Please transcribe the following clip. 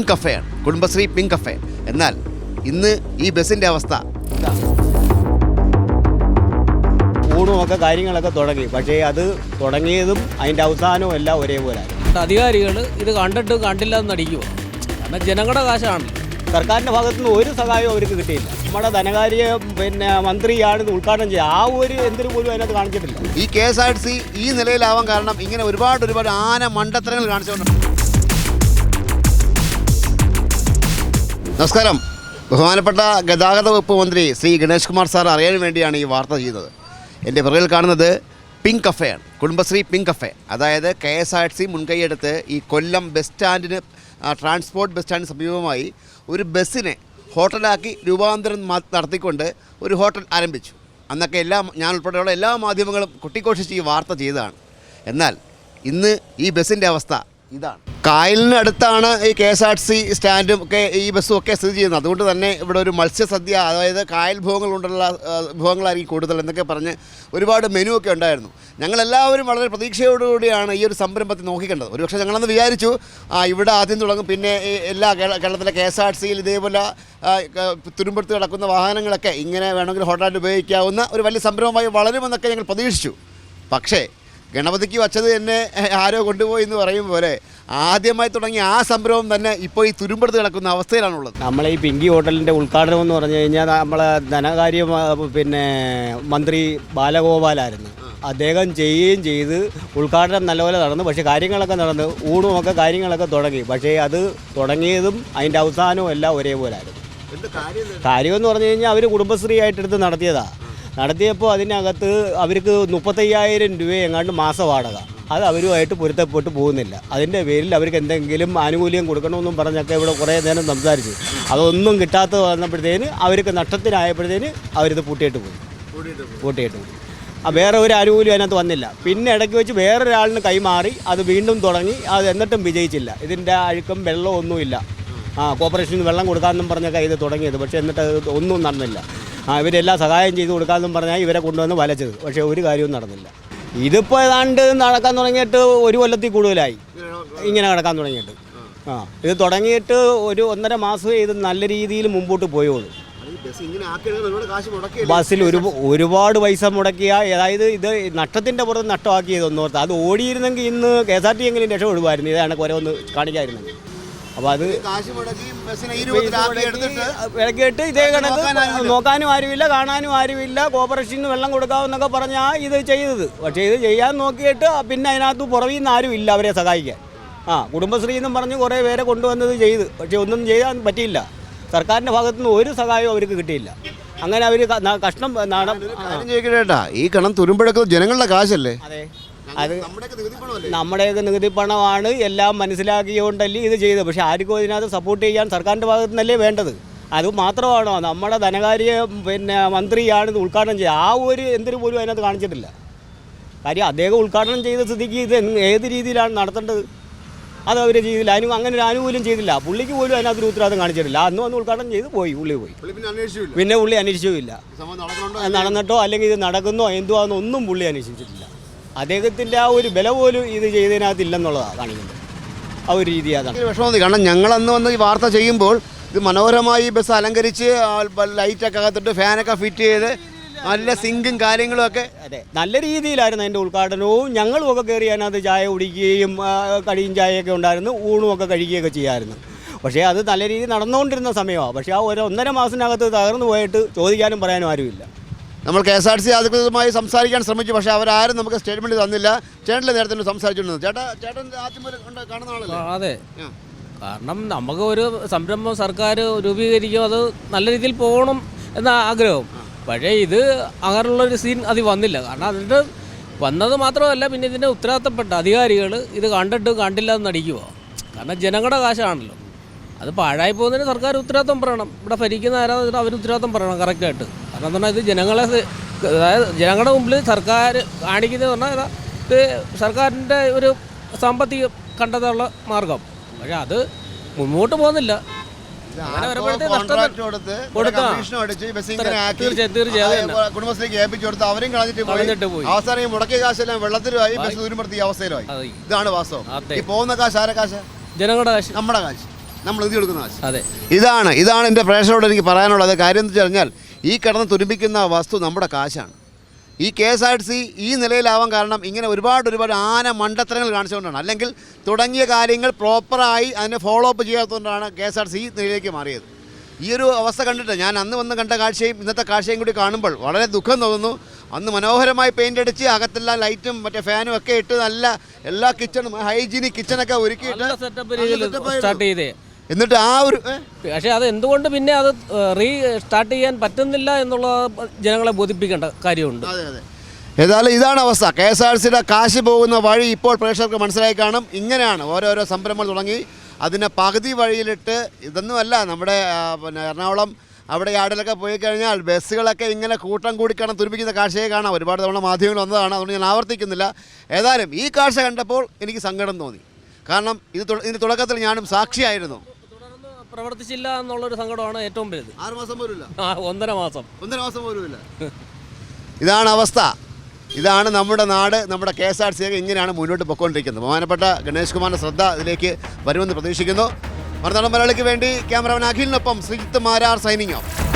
Pink കഫേയാണ് Kudumbashree pink cafe. എന്നാൽ ഇന്ന് ഈ ബസ്സിന്റെ അവസ്ഥ. ഊണുമൊക്കെ കാര്യങ്ങളൊക്കെ തുടങ്ങി. പക്ഷേ അത് തുടങ്ങിയതും അതിന്റെ അവസാനവും എല്ലാം ഒരേപോലെ. അധികാരികൾ ഇത് കണ്ടിട്ട് കണ്ടില്ല എന്ന് നടിക്കുക കാരണം ജനങ്ങളുടെ കാശാണ്. സർക്കാരിന്റെ ഭാഗത്തുനിന്ന് ഒരു സഹായവും അവർക്ക് കിട്ടിയില്ല. നമ്മുടെ ധനകാര്യ പിന്നെ മന്ത്രിയാണ് ഇത് ഉദ്ഘാടനം ചെയ്യുക ആ ഒരു എന്തിനു പോലും അതിനകത്ത് കാണിച്ചിട്ടില്ല. ഈ കെ എസ് ആർ സി ഈ നിലയിലാവാൻ കാരണം ഇങ്ങനെ ഒരുപാട് ഒരുപാട് ആന മണ്ടത്തരങ്ങൾ കാണിച്ചുകൊണ്ട് നമസ്കാരം. ബഹുമാനപ്പെട്ട ഗതാഗത വകുപ്പ് മന്ത്രി ശ്രീ ഗണേഷ് കുമാർ സാർ അറിയാൻ വേണ്ടിയാണ് ഈ വാർത്ത ചെയ്യുന്നത്. എന്റെ പിറകിൽ കാണുന്നത് പിങ്ക് കഫേയാണ് കുടുംബശ്രീ പിങ്ക് കഫേ. അതായത് കെ എസ് ആർ സി മുൻകൈയെടുത്ത് ഈ കൊല്ലം ബസ് സ്റ്റാൻഡിന് ട്രാൻസ്പോർട്ട് ബസ് സ്റ്റാൻഡിന് സമീപമായി ഒരു ബസ്സിനെ ഹോട്ടലാക്കി രൂപാന്തരം നടത്തിക്കൊണ്ട് ഒരു ഹോട്ടൽ ആരംഭിച്ചു. അന്നൊക്കെ എല്ലാ ഞാൻ ഉൾപ്പെടെയുള്ള എല്ലാ മാധ്യമങ്ങളും കുട്ടിക്കോഷിച്ച് ഈ വാർത്ത ചെയ്തതാണ്. എന്നാൽ ഇന്ന് ഈ ബസ്സിന്റെ അവസ്ഥ ഇതാണ്. കായലിനടുത്താണ് ഈ കെ എസ് ആർ സി സ്റ്റാൻഡും ഒക്കെ ഈ ബസ്സും ഒക്കെ സ്ഥിതി ചെയ്യുന്നത്. അതുകൊണ്ട് തന്നെ ഇവിടെ ഒരു മത്സ്യസദ്യ അതായത് കായൽ ആ, വിഭവങ്ങളായിരിക്കും കൂടുതൽ എന്നൊക്കെ പറഞ്ഞ് ഒരുപാട് മെനു ഒക്കെ ഉണ്ടായിരുന്നു. ഞങ്ങളെല്ലാവരും വളരെ പ്രതീക്ഷയോടുകൂടിയാണ് ഈ ഒരു സംരംഭത്തെ നോക്കിക്കേണ്ടത്. ഒരുപക്ഷെ ഞങ്ങളന്ന് വിചാരിച്ചു ആ, ഇവിടെ ആദ്യം തുടങ്ങും പിന്നെ എല്ലാ കേരളത്തിലെ കെ എസ് ആർ സിയിൽ ഇതേപോലെ തുരുമ്പെടുത്ത് കിടക്കുന്ന വാഹനങ്ങളൊക്കെ ഇങ്ങനെ വേണമെങ്കിൽ ഹോട്ടലായിട്ട് ഉപയോഗിക്കാവുന്ന ഒരു വലിയ സംരംഭമായി വളരുമെന്നൊക്കെ ഞങ്ങൾ പ്രതീക്ഷിച്ചു. പക്ഷേ ഗണപതിക്ക് വച്ചത് എന്നെ ആരോ കൊണ്ടുപോയി എന്ന് പറയും പോലെ ആദ്യമായി തുടങ്ങിയ ആ സംരംഭം തന്നെ ഇപ്പോൾ ഈ തുരുമ്പെടുത്ത് കിടക്കുന്ന അവസ്ഥയിലാണുള്ളത്. നമ്മളെ ഈ പിങ്കി ഹോട്ടലിന്റെ ഉദ്ഘാടനം എന്ന് പറഞ്ഞു കഴിഞ്ഞാൽ നമ്മളെ ധനകാര്യ പിന്നെ മന്ത്രി ബാലഗോപാലായിരുന്നു. അദ്ദേഹം ചെയ്യുകയും ചെയ്ത് ഉദ്ഘാടനം നല്ലപോലെ നടന്നു. പക്ഷേ കാര്യങ്ങളൊക്കെ നടന്നു ഊണുമൊക്കെ കാര്യങ്ങളൊക്കെ തുടങ്ങി. പക്ഷേ അത് തുടങ്ങിയതും അതിന്റെ അവസാനവും എല്ലാം ഒരേപോലായിരുന്നു. കാര്യമെന്ന്? പറഞ്ഞു കഴിഞ്ഞാൽ അവർ കുടുംബശ്രീ ആയിട്ടെടുത്ത് നടത്തിയതാണ് നടത്തിയപ്പോൾ അതിനകത്ത് അവർക്ക് മുപ്പത്തയ്യായിരം രൂപ എങ്ങാണ്ട് മാസ വാടക. അത് അവരുമായിട്ട് പൊരുത്തപ്പെട്ട് പോകുന്നില്ല. അതിന്റെ പേരിൽ അവർക്ക് എന്തെങ്കിലും ആനുകൂല്യം കൊടുക്കണമെന്നും പറഞ്ഞൊക്കെ ഇവിടെ കുറേ നേരം സംസാരിച്ചു. അതൊന്നും കിട്ടാത്ത വന്നപ്പോഴത്തേന് അവർക്ക് നഷ്ടത്തിനായപ്പോഴത്തേന് അവരിത് പൂട്ടിയിട്ട് പോയി. പൂട്ടിയിട്ട് പോയി. ആ വേറെ ഒരു ആനുകൂല്യം അതിനകത്ത് വന്നില്ല. പിന്നെ ഇടയ്ക്ക് വെച്ച് വേറൊരാളിന് കൈമാറി അത് വീണ്ടും തുടങ്ങി അത് എന്നിട്ടും വിജയിച്ചില്ല. ഇതിന്റെ അഴുക്കും വെള്ളമൊന്നുമില്ല ആ കോർപ്പറേഷനിൽ വെള്ളം കൊടുക്കാമെന്നും പറഞ്ഞൊക്കെ ഇത് തുടങ്ങിയത്. പക്ഷേ എന്നിട്ട് ഒന്നും നടന്നില്ല. ആ ഇവരെല്ലാം സഹായം ചെയ്ത് കൊടുക്കാമെന്നും പറഞ്ഞാൽ ഇവരെ കൊണ്ടുവന്ന് വലച്ചത്. പക്ഷേ ഒരു കാര്യവും നടന്നില്ല. ഇതിപ്പോൾ ഏതാണ്ട് നടക്കാൻ തുടങ്ങിയിട്ട് ഒരു കൊല്ലത്തിൽ കൂടുതലായി. ഇങ്ങനെ നടക്കാൻ തുടങ്ങിയിട്ട്. ആ ഇത് തുടങ്ങിയിട്ട് ഒരു ഒന്നര മാസം ഇത് നല്ല രീതിയിൽ മുമ്പോട്ട് പോയോളൂ ബസ്സിൽ ഒരു ഒരുപാട് പൈസ മുടക്കിയ അതായത് ഇത് നഷ്ടത്തിന്റെ പുറത്ത് നഷ്ടമാക്കിയത് ഒന്നോർത്ത്. അത് ഓടിയിരുന്നെങ്കിൽ ഇന്ന് കെ എസ് ആർ ടി എങ്കിലും രക്ഷപ്പെടുമായിരുന്നു. ഇതാണ് കുറെ ഒന്ന് കാണിക്കായിരുന്നെങ്കിൽ. അപ്പോൾ അത് വിലക്കിയിട്ട് ഇതേ കണക്ക് നോക്കാനും ആരുമില്ല കാണാനും ആരുമില്ല കോർപ്പറേഷനിൽ നിന്ന് വെള്ളം കൊടുക്കാമെന്നൊക്കെ പറഞ്ഞാൽ ഇത് ചെയ്തത്. പക്ഷേ ഇത് ചെയ്യാൻ നോക്കിയിട്ട് പിന്നെ അതിനകത്ത് പുറവിൽ നിന്ന് ആരുമില്ല അവരെ സഹായിക്കാൻ. ആ കുടുംബശ്രീ എന്നും പറഞ്ഞ് കുറേ പേരെ കൊണ്ടുവന്നത് ചെയ്ത്. പക്ഷേ ഒന്നും ചെയ്യാൻ പറ്റിയില്ല. സർക്കാരിന്റെ ഭാഗത്തു നിന്ന് ഒരു സഹായവും അവർക്ക് കിട്ടിയില്ല. അങ്ങനെ അവർ കഷ്ണം ചോദിക്കട്ടെ ഈ കണം തുരുമ്പഴക്കം ജനങ്ങളുടെ കാശല്ലേ? അതെ. അത് നമ്മുടെയൊക്കെ നികുതി പണമാണ്. എല്ലാം മനസ്സിലാക്കിയോണ്ടല്ലേ ഇത് ചെയ്തത്. പക്ഷേ ആർക്കും ഇതിനകത്ത് സപ്പോർട്ട് ചെയ്യാൻ സർക്കാരിന്റെ ഭാഗത്തു നിന്നല്ലേ വേണ്ടത്. അത് മാത്രമാണോ? നമ്മുടെ ധനകാര്യ പിന്നെ മന്ത്രിയാണ് ഇത് ഉദ്ഘാടനം ചെയ്തത്. ആ ഒരു എന്തിനു പോലും അതിനകത്ത് കാണിച്ചിട്ടില്ല. കാര്യം അദ്ദേഹം ഉദ്ഘാടനം ചെയ്ത സ്ഥിതിക്ക് ഇത് ഏത് രീതിയിലാണ് നടത്തേണ്ടത്? അത് അവർ ചെയ്തില്ല. അതിന് അങ്ങനെ ഒരു ആനുകൂല്യം ചെയ്തില്ല. പുള്ളിക്ക് പോലും അതിനകത്തൊരു ഉത്തരവാദിത്തം കാണിച്ചിട്ടില്ല. അന്ന് വന്ന് ഉദ്ഘാടനം ചെയ്ത് പോയി പുള്ളി പോയി. പിന്നെ പുള്ളി അന്വേഷിച്ചില്ല നടന്നിട്ടോ അല്ലെങ്കിൽ ഇത് നടക്കുന്നോ ഒന്നും പുള്ളി അന്വേഷിച്ചിട്ടില്ല. അദ്ദേഹത്തിന്റെ ആ ഒരു ബല പോലും ഇത് ചെയ്തതിനകത്ത് ഇല്ലെന്നുള്ളതാണ് കാണിക്കുന്നത്. ആ ഒരു രീതി അതാണ്. വിഷമം കാരണം ഞങ്ങൾ അന്ന് വന്ന് ഈ വാർത്ത ചെയ്യുമ്പോൾ ഇത് മനോഹരമായി ബസ് അലങ്കരിച്ച് ലൈറ്റൊക്കെ അകത്തിട്ട് ഫാനൊക്കെ ഫിറ്റ് ചെയ്ത് നല്ല സിങ്കും കാര്യങ്ങളും ഒക്കെ അതെ നല്ല രീതിയിലായിരുന്നു അതിന്റെ ഉദ്ഘാടനവും. ഞങ്ങളും ഒക്കെ കയറി അതിനകത്ത് ചായ കുടിക്കുകയും കടിയും ചായയൊക്കെ ഉണ്ടായിരുന്നു ഊണും ഒക്കെ കഴിക്കുകയൊക്കെ ചെയ്യാമായിരുന്നു പക്ഷേ അത് നല്ല രീതിയിൽ നടന്നുകൊണ്ടിരുന്ന സമയമാണ്. പക്ഷേ ആ ഒരു ഒന്നര മാസത്തിനകത്ത് തകർന്നു പോയിട്ട് ചോദിക്കാനും പറയാനും ആരുമില്ല. നമ്മൾ കെ എസ് ആർ സി അധികൃതമായി സംസാരിക്കാൻ ശ്രമിച്ചു പക്ഷേ അവരാരും നമുക്ക് സ്റ്റേറ്റ്മെന്റ് തന്നില്ല. ചേട്ടന്റെ നേരത്തെ സംസാരിച്ചിട്ടുണ്ട് ചേട്ടാ ചേട്ടൻ ആദ്യം കാണുന്ന ആളല്ലേ? അതെ. കാരണം നമുക്ക് ഒരു സംരംഭം സർക്കാർ രൂപീകരിക്കും അത് നല്ല രീതിയിൽ പോകണം എന്ന ആഗ്രഹം. പക്ഷേ ഇത് അങ്ങനെയുള്ളൊരു സീൻ അതിൽ വന്നില്ല. കാരണം അതിന്റെ വന്നത് മാത്രമല്ല പിന്നെ ഇതിന്റെ ഉത്തരവാദിത്തപ്പെട്ട അധികാരികൾ ഇത് കണ്ടിട്ട് കണ്ടില്ല എന്ന് നടിക്കുമോ കാരണം ജനങ്ങളുടെ കാശാണല്ലോ. അത് പാഴായി പോകുന്നതിന് സർക്കാർ ഉത്തരവാദിത്തം പറയണം. ഇവിടെ ഭരിക്കുന്ന ആരാന്ന് വെച്ചാൽ അവർ ഉത്തരവാദിത്തം പറയണം കറക്റ്റായിട്ട് കാരണം എന്താ പറഞ്ഞാൽ ഇത് ജനങ്ങളെ അതായത് ജനങ്ങളുടെ മുമ്പിൽ സർക്കാർ കാണിക്കുന്നത് പറഞ്ഞാൽ ഇതാ, ഇത് സർക്കാരിന്റെ ഒരു സാമ്പത്തിക കണ്ടെത്താനുള്ള മാർഗം. പക്ഷെ അത് മുന്നോട്ട് പോകുന്നില്ല. കൊടുത്ത് കുടുംബശ്രീക്ക് ഏൽപ്പിച്ചു അവരും കളഞ്ഞിട്ട് പോയി. പോയി. അവസാനം മുടക്കിയ കാശെല്ലാം വെള്ളത്തിലുമായി ബസ് ദൂരപ്പെടുത്തിയ അവസ്ഥയിലുമായി ഇതാണ് വാസ്തവം. ഈ പോകുന്ന കാശ് ആരെ കാശ്? ജനങ്ങളുടെ കാശ്. നമ്മുടെ കാശ്. നമ്മൾ എഴുതി കൊടുക്കുന്ന കാശ്. അതെ. ഇതാണ് ഇതാണ് എന്റെ പ്രേക്ഷകരോട് എനിക്ക് പറയാനുള്ളത്. കാര്യം എന്ന് വെച്ച് കഴിഞ്ഞാൽ ഈ കിടന്ന് തുരുമ്പിക്കുന്ന വസ്തു നമ്മുടെ കാശാണ്. ഈ K S R T C ഈ നിലയിലാവാൻ കാരണം ഇങ്ങനെ ഒരുപാട് ഒരുപാട് ആന മണ്ടത്തരങ്ങൾ കാണിച്ചുകൊണ്ടാണ്. അല്ലെങ്കിൽ തുടങ്ങിയ കാര്യങ്ങൾ പ്രോപ്പറായി അതിനെ follow up ചെയ്യാത്തതുകൊണ്ടാണ് K S R T C ഈ നിലയിലേക്ക് മാറിയത്. ഈ ഒരു അവസ്ഥ കണ്ടിട്ട് ഞാൻ അന്ന് വന്ന് കണ്ട കാഴ്ചയും ഇന്നത്തെ കാഴ്ചയും കൂടി കാണുമ്പോൾ വളരെ ദുഃഖം തോന്നുന്നു. അന്ന് മനോഹരമായി പെയിന്റ് അടിച്ച് അകത്തെല്ലാം ലൈറ്റും മറ്റേ ഫാനും ഒക്കെ ഇട്ട് നല്ല എല്ലാ കിച്ചണും ഹൈജീനിക് കിച്ചണൊക്കെ ഒരുക്കിയിട്ട്. സ്റ്റാർട്ട് ചെയ്തേ. എന്നിട്ട് ആ ഒരു പക്ഷേ അത് എന്തുകൊണ്ട് പിന്നെ അത് റീ സ്റ്റാർട്ട് ചെയ്യാൻ പറ്റുന്നില്ല എന്നുള്ള ജനങ്ങളെ ബോധിപ്പിക്കേണ്ട കാര്യമുണ്ട്. അതെ അതെ. ഏതായാലും ഇതാണ് അവസ്ഥ. കെ എസ് ആർ സിയുടെ കാശ് പോകുന്ന വഴി ഇപ്പോൾ പ്രേക്ഷകർക്ക് മനസ്സിലായി കാണും. ഇങ്ങനെയാണ് ഓരോരോ സംരംഭങ്ങൾ തുടങ്ങി. അതിനെ പകുതി വഴിയിലിട്ട് ഇതൊന്നുമല്ല നമ്മുടെ പിന്നെ എറണാകുളം അവിടെ യാർഡിലൊക്കെ പോയി കഴിഞ്ഞാൽ ബസ്സുകളൊക്കെ ഇങ്ങനെ കൂട്ടം കൂടി കാണാൻ തുരുപ്പിക്കുന്ന കാഴ്ചയെ കാണാം. ഒരുപാട് തവണ മാധ്യമങ്ങൾ വന്നതാണ് അതുകൊണ്ട് ഞാൻ ആവർത്തിക്കുന്നില്ല. ഏതായാലും ഈ കാഴ്ച കണ്ടപ്പോൾ എനിക്ക് സങ്കടം തോന്നി. കാരണം ഇത് ഇതിന്റെ തുടക്കത്തിൽ ഞാനും സാക്ഷിയായിരുന്നു. പ്രവർത്തിച്ചില്ല എന്നുള്ളൊരു സങ്കടമാണ് ഏറ്റവും വലുത്. ആറ് മാസം പോലും ആ ഒന്നര മാസം. ഒന്നര മാസം പോലും ഇതാണ് അവസ്ഥ. ഇതാണ് നമ്മുടെ നാട് നമ്മുടെ കെ എസ് ആർ സി ഒക്കെ ഇങ്ങനെയാണ് മുന്നോട്ട് പൊയ്ക്കൊണ്ടിരിക്കുന്നത് ബഹുമാനപ്പെട്ട ഗണേഷ് കുമാറിന്റെ ശ്രദ്ധ ഇതിലേക്ക് വരുമെന്ന് പ്രതീക്ഷിക്കുന്നു. മറുനാടൻ മലയാളിക്ക് വേണ്ടി ക്യാമറമാൻ അഖിലിനൊപ്പം ശ്രീജിത്ത് മാരാർ സൈനിങ്ങോ ഓഫ്.